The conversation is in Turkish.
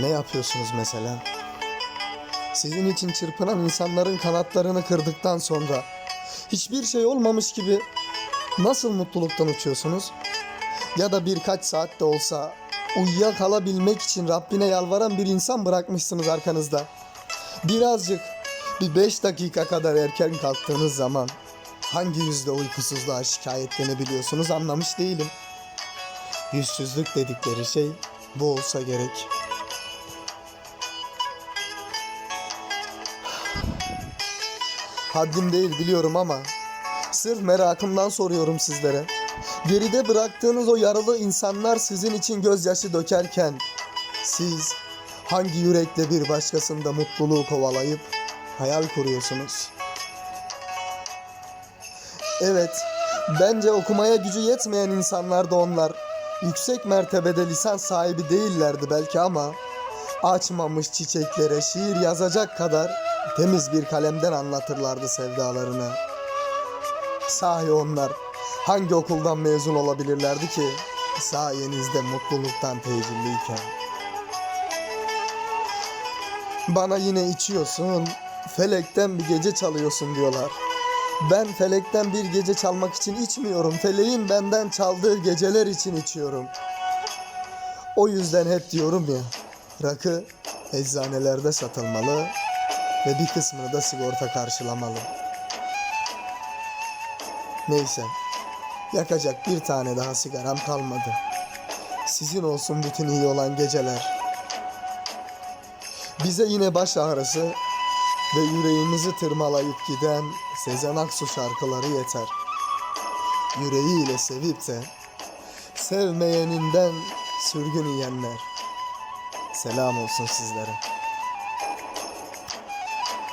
Ne yapıyorsunuz mesela? Sizin için çırpınan insanların kanatlarını kırdıktan sonra hiçbir şey olmamış gibi nasıl mutluluktan uçuyorsunuz? Ya da birkaç saatte olsa uyuyakalabilmek için Rabbine yalvaran bir insan bırakmışsınız arkanızda. Birazcık bir beş dakika kadar erken kalktığınız zaman hangi yüzde uykusuzluğa şikayetlenebiliyorsunuz anlamış değilim. Yüzsüzlük dedikleri şey bu olsa gerek. Haddim değil biliyorum ama sırf merakımdan soruyorum sizlere. Geride bıraktığınız o yaralı insanlar sizin için gözyaşı dökerken siz hangi yürekle bir başkasında mutluluğu kovalayıp hayal kuruyorsunuz? Evet, bence okumaya gücü yetmeyen insanlar da onlar. Yüksek mertebede lisan sahibi değillerdi belki ama açmamış çiçeklere şiir yazacak kadar temiz bir kalemden anlatırlardı sevdalarını. Sahi onlar hangi okuldan mezun olabilirlerdi ki sayenizde mutluluktan tecilliyken? Bana yine içiyorsun, felekten bir gece çalıyorsun diyorlar. Ben felekten bir gece çalmak için içmiyorum. Feleğin benden çaldığı geceler için içiyorum. O yüzden hep diyorum ya, rakı eczanelerde satılmalı ve bir kısmını da sigorta karşılamalı. Neyse, yakacak bir tane daha sigaram kalmadı. Sizin olsun bütün iyi olan geceler. Bize yine baş ağrısı ve yüreğimizi tırmalayıp giden Sezen Aksu şarkıları yeter. Yüreğiyle sevip de sevmeyeninden sürgün yiyenler. Selam olsun sizlere.